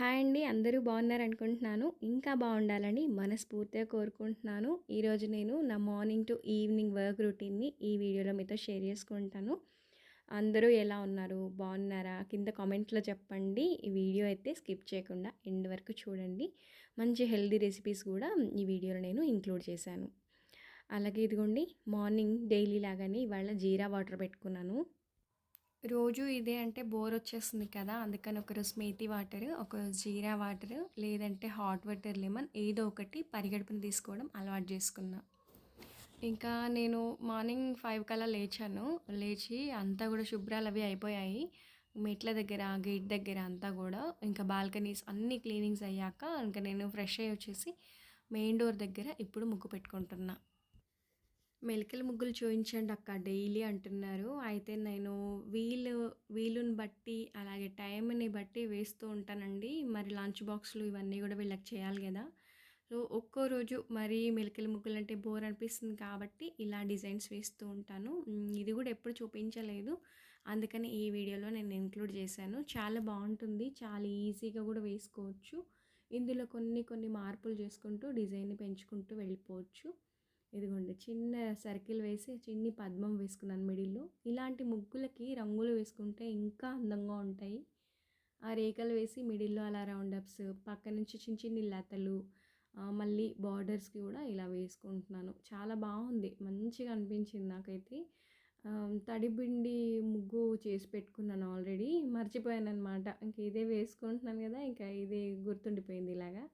Hi అండి. అందరూ బాగున్నారనుకుంటున్నాను ఇంకా బాగుండాలని మనస్ఫూర్తిగా కోరుకుంటున్నాను. ఈరోజు నేను నా మార్నింగ్ టు ఈవినింగ్ వర్క్ రొటీన్ని ఈ వీడియోలో మీతో షేర్ చేసుకుంటాను. అందరూ ఎలా ఉన్నారు? బాగున్నారా? కింద కామెంట్లో చెప్పండి. ఈ వీడియో అయితే స్కిప్ చేయకుండా ఎండ్ వరకు చూడండి. మంచి హెల్దీ రెసిపీస్ కూడా ఈ వీడియోలో నేను ఇంక్లూడ్ చేశాను. అలాగే ఇదిగోండి మార్నింగ్ డైలీ లాగానే ఇవాళ జీరా వాటర్ పెట్టుకున్నాను. రోజు ఇదే అంటే బోర్ వచ్చేస్తుంది కదా అందుకని ఒకరోజు మేతి వాటర్ ఒకరోజు జీరా వాటర్ లేదంటే హాట్ వాటర్ లెమన్ ఏదో ఒకటి పరిగెడుపుని తీసుకోవడం అలవాటు చేసుకున్నా. ఇంకా నేను మార్నింగ్ ఫైవ్ కల్లా లేచాను. లేచి అంతా కూడా శుభ్రాలు అవి అయిపోయాయి. మెట్ల దగ్గర గేట్ దగ్గర అంతా కూడా. ఇంకా బాల్కనీస్ అన్ని క్లీనింగ్స్ అయ్యాక ఇంకా నేను ఫ్రెష్ అయ్యి వచ్చేసి మెయిన్ డోర్ దగ్గర ఇప్పుడు ముగ్గు పెట్టుకుంటున్నాను మెలికల ముగ్గులు చూపించండి అక్క డైలీ అంటున్నారు. అయితే నేను వీలు వీలుని బట్టి అలాగే టైంని బట్టి వేస్తూ ఉంటానండి. మరి లంచ్ బాక్స్లు ఇవన్నీ కూడా వీళ్ళకి చేయాలి కదా. సో ఒక్కో రోజు మరి మెలికల ముగ్గులు అంటే బోర్ అనిపిస్తుంది కాబట్టి ఇలా డిజైన్స్ వేస్తూ ఉంటాను. ఇది కూడా ఎప్పుడు చూపించలేదు. అందుకని ఈ వీడియోలో నేను ఇంక్లూడ్ చేశాను. చాలా బాగుంటుంది. చాలా ఈజీగా కూడా వేసుకోవచ్చు. ఇందులో కొన్ని కొన్ని మార్పులు చేసుకుంటూ డిజైన్ని పెంచుకుంటూ వెళ్ళిపోవచ్చు. ఇదిగోండి చిన్న సర్కిల్ వేసి చిన్ని పద్మం వేసుకున్నాను మిడిల్లో. ఇలాంటి ముగ్గులకి రంగులు వేసుకుంటే ఇంకా అందంగా ఉంటాయి. ఆ రేఖలు వేసి మిడిల్లో అలా రౌండప్స్ పక్క నుంచి చిన్న చిన్ని లతలు మళ్ళీ బార్డర్స్కి కూడా ఇలా వేసుకుంటున్నాను. చాలా బాగుంది మంచిగా అనిపించింది నాకైతే. తడిబిండి ముగ్గు చేసి పెట్టుకున్నాను ఆల్రెడీ మర్చిపోయాను అనమాట ఇంక ఇదే వేసుకుంటున్నాను కదా ఇంకా ఇదే గుర్తుండిపోయింది ఇలాగా.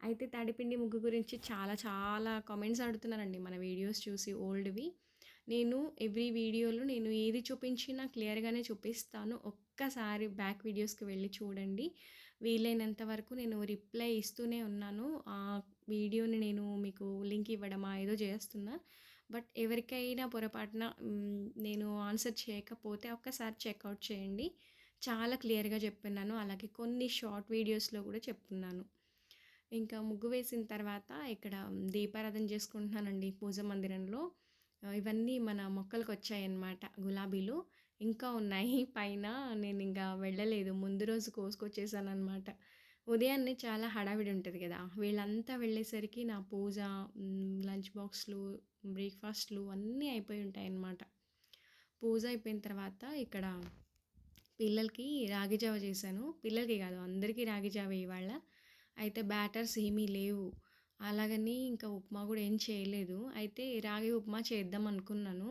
అయితే తడిపిండి ముగ్గు గురించి చాలా చాలా కామెంట్స్ అడుగుతున్నారండి మన వీడియోస్ చూసి ఓల్డ్వి నేను ఎవ్రీ వీడియోలో నేను ఏది చూపించినా క్లియర్గానే చూపిస్తాను. ఒక్కసారి బ్యాక్ వీడియోస్కి వెళ్ళి చూడండి. వీలైనంత వరకు నేను రిప్లై ఇస్తూనే ఉన్నాను. ఆ వీడియోని నేను మీకు లింక్ ఇవ్వడమా ఏదో చేస్తున్నా. బట్ ఎవరికైనా పొరపాటున నేను ఆన్సర్ చేయకపోతే ఒక్కసారి చెక్అవుట్ చేయండి. చాలా క్లియర్గా చెప్పున్నాను. అలాగే కొన్ని షార్ట్ వీడియోస్లో కూడా చెప్తున్నాను. ఇంకా ముగ్గు వేసిన తర్వాత ఇక్కడ దీపారాధన చేసుకుంటున్నానండి పూజ మందిరంలో. ఇవన్నీ మన మొక్కలకు వచ్చాయన్నమాట గులాబీలు. ఇంకా ఉన్నాయి. పైన నేను ఇంకా వెళ్ళలేదు. ముందు రోజు కోసుకొచ్చేసాను అనమాట ఉదయాన్నే చాలా హడావిడి ఉంటుంది కదా. వీళ్ళంతా వెళ్ళేసరికి నా పూజ లంచ్ బాక్స్లు బ్రేక్ఫాస్ట్లు అన్నీ అయిపోయి ఉంటాయి అన్నమాట పూజ అయిపోయిన తర్వాత ఇక్కడ పిల్లలకి రాగి జావ చేశాను. పిల్లలకి కాదు అందరికీ రాగి జావ ఇవాళ అయితే బ్యాటర్స్ ఏమీ లేవు. అలాగని ఇంకా ఉప్మా కూడా ఏం చేయలేదు. అయితే రాగి ఉప్మా చేద్దాం అనుకున్నాను.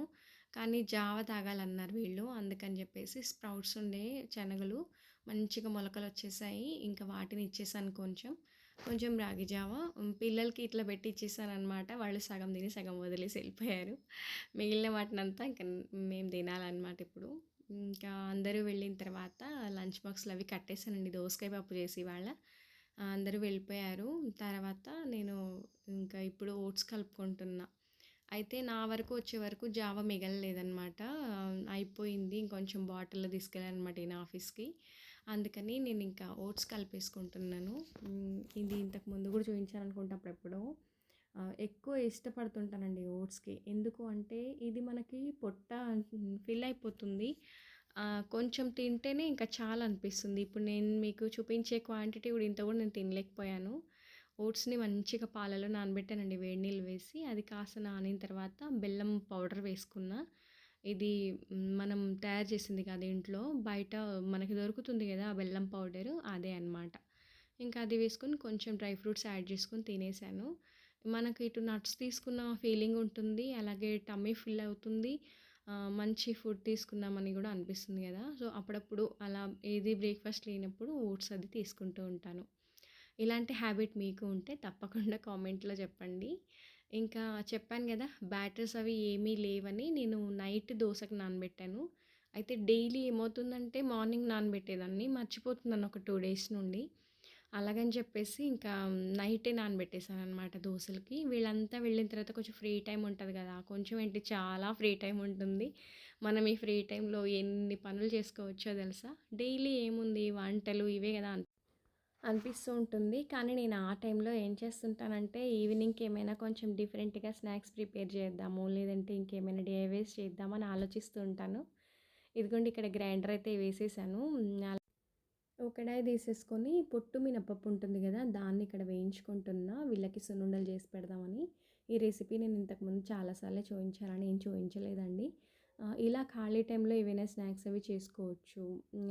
కానీ జావ తాగాలన్నారు వీళ్ళు. అందుకని చెప్పేసి స్ప్రౌట్స్ ఉండే శనగలు మంచిగా మొలకలు వచ్చేసాయి. ఇంకా వాటిని ఇచ్చేసాను కొంచెం. కొంచెం రాగి జావ. పిల్లలకి ఇట్లా పెట్టి ఇచ్చేసాను అనమాట వాళ్ళు సగం తిని సగం వదిలేసి వెళ్ళిపోయారు. మిగిలిన వాటినంతా ఇంకా మేము తినాలన్నమాట ఇప్పుడు. ఇంకా అందరూ వెళ్ళిన తర్వాత లంచ్ బాక్స్లు అవి కట్టేసానండి. దోసకాయ పప్పు చేసి వాళ్ళ అందరూ వెళ్ళిపోయారు. తర్వాత నేను ఇంకా ఇప్పుడు ఓట్స్ కలుపుకుంటున్నా. అయితే నా వరకు వచ్చే వరకు జావ మిగలలేదనమాట అయిపోయింది. ఇంకొంచెం బాటిల్లో తీసుకెళ్ళానమాట ఈయన ఆఫీస్కి. అందుకని నేను ఇంకా ఓట్స్ కలిపేసుకుంటున్నాను. ఇది ఇంతకు ముందు కూడా చూపించాను అనుకుంటా ఎక్కువ ఇష్టపడుతుంటానండి ఓట్స్కి. ఎందుకు అంటే ఇది మనకి పొట్ట ఫిల్ అయిపోతుంది. కొంచెం తింటేనే ఇంకా చాలా అనిపిస్తుంది ఇప్పుడు నేను మీకు చూపించే క్వాంటిటీ కూడా ఇంత కూడా నేను తినలేకపోయాను. ఓట్స్ని మంచిగా పాలలో నానబెట్టానండి. వేడి నీళ్ళు వేసి అది కాస్త నానిన తర్వాత బెల్లం పౌడర్ వేసుకున్న. ఇది మనం తయారు చేసింది కదా ఇంట్లో. బయట మనకి దొరుకుతుంది కదా ఆ బెల్లం పౌడరు అదే అనమాట ఇంకా అది వేసుకొని కొంచెం డ్రై ఫ్రూట్స్ యాడ్ చేసుకొని తినేసాను. మనకి ఇటు నట్స్ తీసుకున్న ఫీలింగ్ ఉంటుంది. అలాగే టమ్మీ ఫిల్ అవుతుంది. మంచి ఫుడ్ తీసుకున్నామని కూడా అనిపిస్తుంది కదా. సో అప్పుడప్పుడు అలా ఏది బ్రేక్ఫాస్ట్ లేనప్పుడు ఓట్స్ అది తీసుకుంటూ ఉంటాను. ఇలాంటి హ్యాబిట్ మీకు ఉంటే తప్పకుండా కామెంట్లో చెప్పండి. ఇంకా చెప్పాను కదా బ్యాటర్స్ అవి ఏమీ లేవని నేను నైట్ దోశకు నానబెట్టాను. అయితే డైలీ ఏమవుతుందంటే మార్నింగ్ నానబెట్టేదాన్ని మర్చిపోతున్నాను ఒక టూ డేస్ నుండి. అలాగని చెప్పేసి ఇంకా నైటే నానబెట్టేశాను అనమాట దోశలకి. వీళ్ళంతా వెళ్ళిన తర్వాత కొంచెం ఫ్రీ టైం ఉంటుంది కదా కొంచెం ఏంటి చాలా ఫ్రీ టైం ఉంటుంది. మనం ఈ ఫ్రీ టైంలో ఎన్ని పనులు చేసుకోవచ్చో తెలుసా? డైలీ ఏముంది? వంటలు ఇవే కదా అనిపిస్తూ ఉంటుంది. కానీ నేను ఆ టైంలో ఏం చేస్తుంటానంటే ఈవినింగ్కి ఏమైనా కొంచెం డిఫరెంట్గా స్నాక్స్ ప్రిపేర్ చేద్దాము లేదంటే ఇంకేమైనా డేవేస్ చేద్దామని ఆలోచిస్తూ ఉంటాను. ఇదిగోండి ఇక్కడ గ్రైండర్ అయితే వేసేసాను. ఒక కడాయి తీసేసుకొని పొట్టు మినపప్పు ఉంటుంది కదా దాన్ని ఇక్కడ వేయించుకుంటున్నా. వీళ్ళకి సున్నుండలు చేసి పెడదామని. ఈ రెసిపీ నేను ఇంతకుముందు చాలాసార్లు చూపించాలని ఏం చూపించలేదండి. ఇలా ఖాళీ టైంలో ఏవైనా స్నాక్స్ అవి చేసుకోవచ్చు.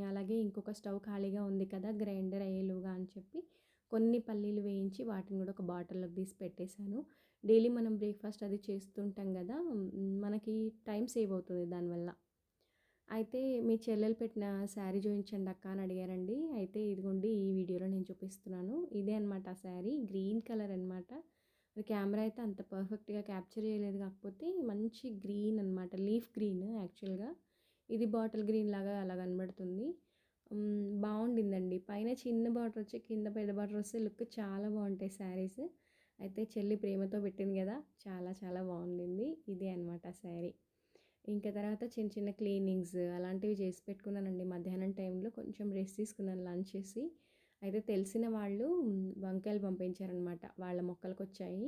అలాగే ఇంకొక స్టవ్ ఖాళీగా ఉంది కదా గ్రైండర్ అయ్యేలుగా అని చెప్పి కొన్ని పల్లీలు వేయించి వాటిని కూడా ఒక బాటిల్లోకి తీసి పెట్టేశాను. డైలీ మనం బ్రేక్ఫాస్ట్ అది చేస్తుంటాం కదా మనకి టైం సేవ్ అవుతుంది దానివల్ల. అయితే మీ చెల్లెలు పెట్టిన శారీ చూపించండి అక్క అని అడిగారండి. అయితే ఇదిగోండి ఈ వీడియోలో నేను చూపిస్తున్నాను. ఇదే అనమాట ఆ శారీ. గ్రీన్ కలర్ అనమాట కెమెరా అయితే అంత పర్ఫెక్ట్గా క్యాప్చర్ చేయలేదు కాకపోతే మంచి గ్రీన్ అనమాట లీఫ్ గ్రీన్ యాక్చువల్గా. ఇది బాటిల్ గ్రీన్ లాగా అలా కనబడుతుంది. బాగుండిందండి. పైన చిన్న బార్డర్ వచ్చి కింద పెద్ద బార్డర్ వస్తే లుక్ చాలా బాగుంటాయి శారీస్. అయితే చెల్లి ప్రేమతో పెట్టింది కదా. చాలా చాలా బాగుండింది. ఇదే అనమాట శారీ. ఇంకా తర్వాత చిన్న చిన్న క్లీనింగ్స్ అలాంటివి చేసి పెట్టుకున్నానండి. మధ్యాహ్నం టైంలో కొంచెం రెస్ట్ తీసుకున్నాను లంచ్ చేసి. అయితే తెలిసిన వాళ్ళు వంకాయలు పంపించారనమాట వాళ్ళ మొక్కలకు వచ్చాయి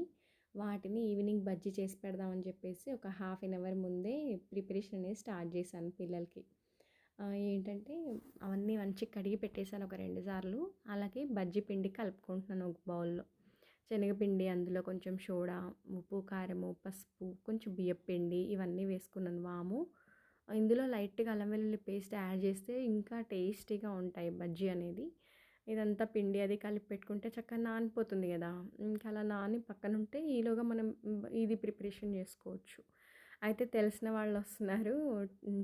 వాటిని ఈవినింగ్ బజ్జీ చేసి పెడదామని చెప్పేసి ఒక హాఫ్ అన్ అవర్ ముందే ప్రిపరేషన్ అనేది స్టార్ట్ చేశాను పిల్లలకి. ఏంటంటే అవన్నీ మంచి కడిగి పెట్టేశాను ఒక రెండు సార్లు. అలాగే బజ్జీ పిండి కలుపుకుంటున్నాను ఒక బౌల్లో. శనగపిండి అందులో కొంచెం సోడా ఉప్పు కారము పసుపు కొంచెం బియ్యపిండి ఇవన్నీ వేసుకున్నాను వాము. ఇందులో లైట్గా అల్లం వెల్లుల్లి పేస్ట్ యాడ్ చేస్తే ఇంకా టేస్టీగా ఉంటాయి బజ్జీ అనేది. ఇదంతా పిండి అది కలిపి పెట్టుకుంటే చక్కగా నానిపోతుంది కదా. ఇంకా అలా నాని పక్కన ఉంటే ఈలోగా మనం ఇది ప్రిపరేషన్ చేసుకోవచ్చు. అయితే తెలిసిన వాళ్ళు వస్తున్నారు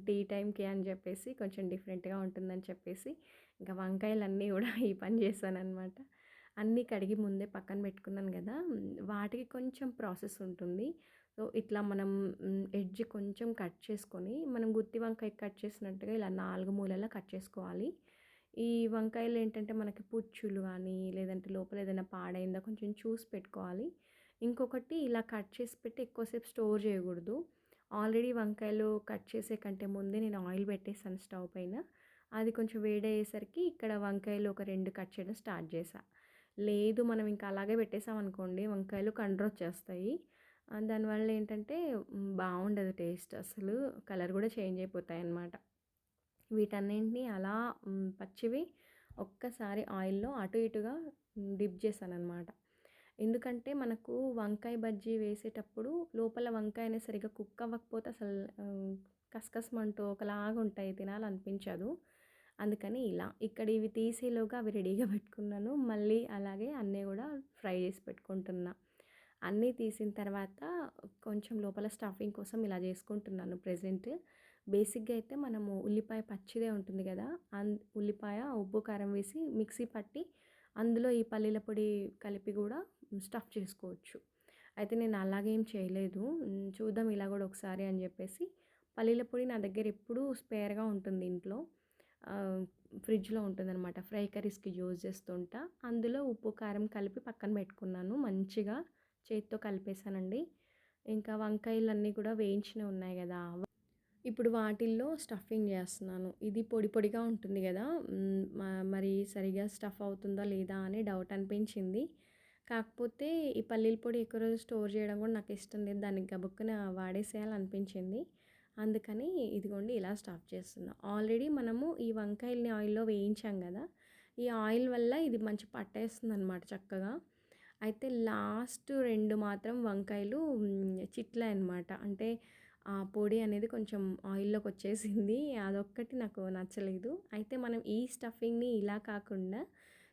టీ టైంకి అని చెప్పేసి కొంచెం డిఫరెంట్గా ఉంటుందని చెప్పేసి. ఇంకా వంకాయలన్నీ కూడా ఈ పని చేశాను అనమాట అన్నీ కడిగి ముందే పక్కన పెట్టుకున్నాను కదా! వాటికి కొంచెం ప్రాసెస్ ఉంటుంది. సో ఇట్లా మనం ఎడ్జ్ కొంచెం కట్ చేసుకొని మనం గుత్తి వంకాయ కట్ చేసినట్టుగా ఇలా నాలుగు మూలలా కట్ చేసుకోవాలి. ఈ వంకాయలు ఏంటంటే మనకి పుచ్చులు కానీ లేదంటే లోపల ఏదైనా పాడైందా కొంచెం చూసి పెట్టుకోవాలి. ఇంకొకటి ఇలా కట్ చేసి పెట్టి ఎక్కువసేపు స్టోర్ చేయకూడదు. ఆల్రెడీ వంకాయలు కట్ చేసే కంటే ముందే నేను ఆయిల్ పెట్టేసాను స్టవ్ పైన. అది కొంచెం వేడయ్యేసరికి ఇక్కడ వంకాయలు ఒక రెండు కట్ చేయడం స్టార్ట్ చేశాను లేదు మనం ఇంకా అలాగే పెట్టేసాం అనుకోండి వంకాయలు కండ్ర వచ్చేస్తాయి. దానివల్ల ఏంటంటే బాగుండదు టేస్ట్ అసలు. కలర్ కూడా చేంజ్ అయిపోతాయి అన్నమాట. వీటన్నింటినీ అలా పచ్చివి ఒక్కసారి ఆయిల్లో అటు ఇటుగా డిప్ చేశాను అనమాట ఎందుకంటే మనకు వంకాయ బజ్జీ వేసేటప్పుడు లోపల వంకాయ అనేది సరిగ్గా కుక్ అవ్వకపోతే అసలు కసకసమంటూ ఒకలాగా ఉంటాయి తినాలనిపించదు. అందుకని ఇలా. ఇక్కడ ఇవి తీసేలోగా అవి రెడీగా పెట్టుకున్నాను. మళ్ళీ అలాగే అన్నీ కూడా ఫ్రై చేసి పెట్టుకుంటున్నా. అన్నీ తీసిన తర్వాత కొంచెం లోపల స్టఫింగ్ కోసం ఇలా చేసుకుంటున్నాను ప్రజెంట్. బేసిక్గా అయితే మనము ఉల్లిపాయ పచ్చిదే ఉంటుంది కదా అన్ ఉల్లిపాయ ఉప్పు కారం వేసి మిక్సీ పట్టి అందులో ఈ పల్లీల పొడి కలిపి కూడా స్టఫ్ చేసుకోవచ్చు. అయితే నేను అలాగేం చేయలేదు. చూద్దాం ఇలా కూడా ఒకసారి అని చెప్పేసి. పల్లీల పొడి నా దగ్గర ఎప్పుడూ స్పేర్గా ఉంటుంది ఇంట్లో. ఫ్రిడ్జ్లో ఉంటుందన్నమాట. ఫ్రై కర్రీస్కి యూజ్ చేస్తుంటా అందులో ఉప్పు కారం కలిపి పక్కన పెట్టుకున్నాను. మంచిగా చేతితో కలిపేసానండి ఇంకా వంకాయలన్నీ కూడా వేయించినవి ఉన్నాయి కదా! ఇప్పుడు వాటిల్లో స్టఫింగ్ చేస్తున్నాను. ఇది పొడి పొడిగా ఉంటుంది కదా! మ- మరి సరిగా స్టఫ్ అవుతుందా లేదా అని డౌట్ అనిపించింది. కాకపోతే ఈ పల్లీల పొడి ఎక్కువ రోజు స్టోర్ చేయడం కూడా నాకు ఇష్టం లేదు. దానికి గబుక్కున వాడేసేయాలనిపించింది. అందుకని ఇదిగోండి ఇలా స్టాప్ చేస్తున్నాం. ఆల్రెడీ మనము ఈ వంకాయల్ని ఆయిల్లో వేయించాం కదా ఈ ఆయిల్ వల్ల ఇది మంచి పట్టేస్తుంది అనమాట చక్కగా. అయితే లాస్ట్ రెండు మాత్రం వంకాయలు చిట్లే అనమాట అంటే ఆ పొడి అనేది కొంచెం ఆయిల్లోకి వచ్చేసింది. అదొక్కటి నాకు నచ్చలేదు. అయితే మనం ఈ స్టఫింగ్ని ఇలా కాకుండా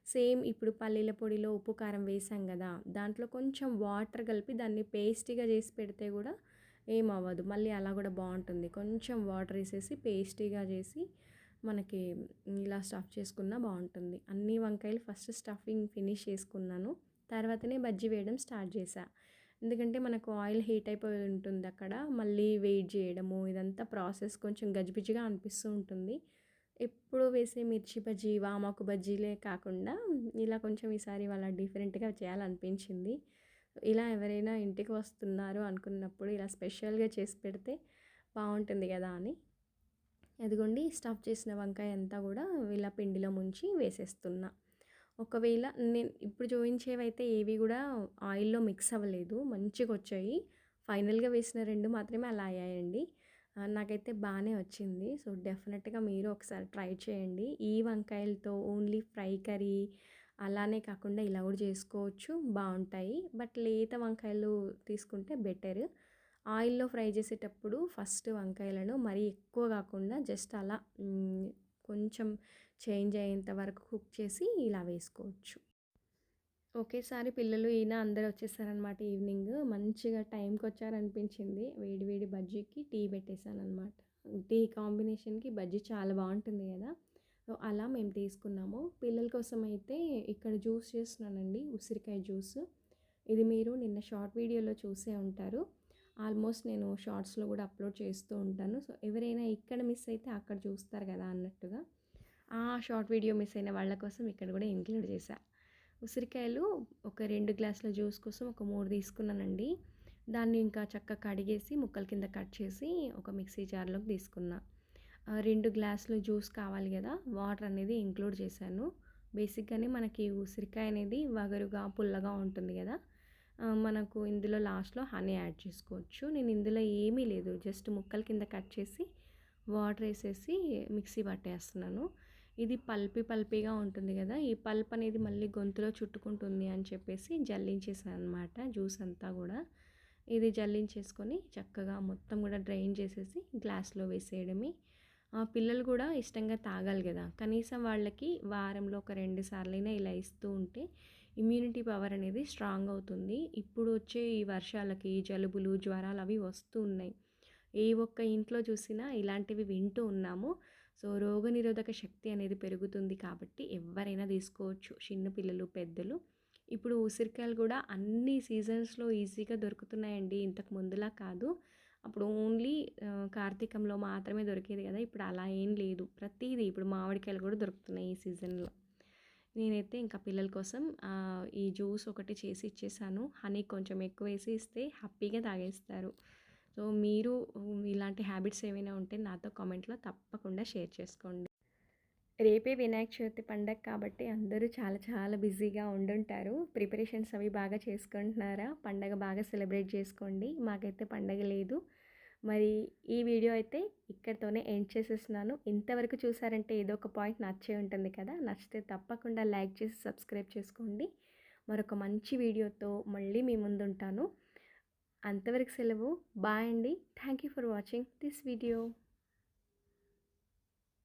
సేమ్ ఇప్పుడు పల్లీల పొడిలో ఉప్పు కారం వేసాం కదా దాంట్లో కొంచెం వాటర్ కలిపి దాన్ని పేస్టీగా చేసి పెడితే కూడా ఏం అవ్వదు. మళ్ళీ అలా కూడా బాగుంటుంది. కొంచెం వాటర్ వేసేసి పేస్టీగా చేసి మనకి ఇలా స్టఫ్ చేసుకున్నా బాగుంటుంది. అన్ని వంకాయలు ఫస్ట్ స్టఫింగ్ ఫినిష్ చేసుకున్నాను. తర్వాతనే బజ్జీ వేయడం స్టార్ట్ చేశా. ఎందుకంటే మనకు ఆయిల్ హీట్ అయిపోయి ఉంటుంది అక్కడ. మళ్ళీ వెయిట్ చేయడము ఇదంతా ప్రాసెస్ కొంచెం గజిబిజిగా అనిపిస్తూ ఉంటుంది. ఎప్పుడు వేసే మిర్చి బజ్జీ వామాకు బజ్జీలే కాకుండా ఇలా కొంచెం ఈసారి వాళ్ళ డిఫరెంట్గా చేయాలనిపించింది. ఇలా ఎవరైనా ఇంటికి వస్తున్నారు అనుకున్నప్పుడు ఇలా స్పెషల్గా చేసి పెడితే బాగుంటుంది కదా అని. అదిగోండి స్టఫ్ చేసిన వంకాయ అంతా కూడా ఇలా పిండిలో ముంచి వేసేస్తున్నా. ఒకవేళ నేను ఇప్పుడు చూపించేవైతే ఏవి కూడా ఆయిల్లో మిక్స్ అవ్వలేదు మంచిగా వచ్చాయి. ఫైనల్గా వేసిన రెండు మాత్రమే అలా అయ్యాయండి. నాకైతే బాగానే వచ్చింది. సో డెఫినెట్గా మీరు ఒకసారి ట్రై చేయండి. ఈ వంకాయలతో ఓన్లీ ఫ్రై కర్రీ అలానే కాకుండా ఇలా కూడా చేసుకోవచ్చు. బాగుంటాయి. బట్ లేత వంకాయలు తీసుకుంటే బెటర్. ఆయిల్లో ఫ్రై చేసేటప్పుడు ఫస్ట్ వంకాయలను మరీ ఎక్కువ కాకుండా జస్ట్ అలా కొంచెం చేంజ్ అయ్యేంత వరకు కుక్ చేసి ఇలా వేసుకోవచ్చు. ఒకేసారి పిల్లలు ఈయన అందరు వచ్చేసారనమాట ఈవినింగ్. మంచిగా టైంకి వచ్చారనిపించింది. వేడి వేడి బజ్జీకి టీ పెట్టేశాను అనమాట టీ కాంబినేషన్కి బజ్జీ చాలా బాగుంటుంది కదా. సో అలా మేము తీసుకున్నాము. పిల్లల కోసం అయితే ఇక్కడ జ్యూస్ చేస్తున్నానండి ఉసిరికాయ జ్యూస్. ఇది మీరు నిన్న షార్ట్ వీడియోలో చూసే ఉంటారు. ఆల్మోస్ట్ నేను షార్ట్స్లో కూడా అప్లోడ్ చేస్తూ ఉంటాను. సో ఎవరైనా ఇక్కడ మిస్ అయితే అక్కడ చూస్తారు కదా అన్నట్టుగా. ఆ షార్ట్ వీడియో మిస్ అయిన వాళ్ళ కోసం ఇక్కడ కూడా ఇంక్లూడ్ చేశా. ఉసిరికాయలు ఒక రెండు గ్లాసుల జ్యూస్ కోసం ఒక మూడు తీసుకున్నానండి. దాన్ని ఇంకా చక్కగా కడిగేసి ముక్కల కింద కట్ చేసి ఒక మిక్సీ జార్లోకి తీసుకున్నా. రెండు గ్లాసులు జ్యూస్ కావాలి కదా. వాటర్ అనేది ఇంక్లూడ్ చేశాను. బేసిక్గానే మనకి ఉసిరికాయ అనేది వగరుగా పుల్లగా ఉంటుంది కదా. మనకు ఇందులో లాస్ట్లో హనీ యాడ్ చేసుకోవచ్చు. నేను ఇందులో ఏమీ లేదు. జస్ట్ ముక్కల కింద కట్ చేసి వాటర్ వేసేసి మిక్సీ పట్టేస్తున్నాను. ఇది పల్పి పల్పిగా ఉంటుంది కదా. ఈ పల్ప్ అనేది మళ్ళీ గొంతులో చుట్టుకుంటుంది అని చెప్పేసి జల్లించేసాను అనమాట జ్యూస్ అంతా కూడా. ఇది జల్లించేసుకొని చక్కగా మొత్తం కూడా డ్రైన్ చేసేసి గ్లాస్లో వేసేయడమే. పిల్లలు కూడా ఇష్టంగా తాగాలి కదా. కనీసం వాళ్ళకి వారంలో ఒక రెండు సార్లైనా ఇలా ఇస్తూ ఉంటే ఇమ్యూనిటీ పవర్ అనేది స్ట్రాంగ్ అవుతుంది. ఇప్పుడు వచ్చే ఈ వర్షాలకి జలుబులు జ్వరాలు అవి వస్తూ ఉన్నాయి. ఏ ఒక్క ఇంట్లో చూసినా ఇలాంటివి వింటూ ఉన్నాము. సో రోగనిరోధక శక్తి అనేది పెరుగుతుంది కాబట్టి ఎవరైనా తీసుకోవచ్చు. చిన్నపిల్లలు పెద్దలు. ఇప్పుడు ఉసిరికాయలు కూడా అన్ని సీజన్స్లో ఈజీగా దొరుకుతున్నాయండి. ఇంతకు ముందులా కాదు. అప్పుడు ఓన్లీ కార్తీకంలో మాత్రమే దొరికేది కదా! ఇప్పుడు అలా ఏం లేదు. ప్రతిదీ ఇప్పుడు మామిడికాయలు కూడా దొరుకుతున్నాయి ఈ సీజన్లో. నేనైతే ఇంకా పిల్లల కోసం ఈ జ్యూస్ ఒకటి చేసి ఇచ్చేసాను. హనీ కొంచెం ఎక్కువ వేసి ఇస్తే హ్యాపీగా తాగేస్తారు. సో మీరు ఇలాంటి హ్యాబిట్స్ ఏమైనా ఉంటే నాతో కామెంట్లో తప్పకుండా షేర్ చేసుకోండి. రేపే వినాయక చవితి పండగ కాబట్టి అందరూ చాలా చాలా బిజీగా ఉండుంటారు. ప్రిపరేషన్స్ అవి బాగా చేసుకుంటున్నారా? పండగ బాగా సెలబ్రేట్ చేసుకోండి. మాకైతే పండగ లేదు. మరి ఈ వీడియో అయితే ఇక్కడితోనే ఎండ్ చేసేస్తున్నాను. ఇంతవరకు చూసారంటే ఏదో ఒక పాయింట్ నచ్చే ఉంటుంది కదా? నచ్చితే తప్పకుండా లైక్ చేసి సబ్స్క్రైబ్ చేసుకోండి. మరొక మంచి వీడియోతో మళ్ళీ మీ ముందుంటాను. అంతవరకు సెలవు. బాయ్ అండి. Thank you for watching this video.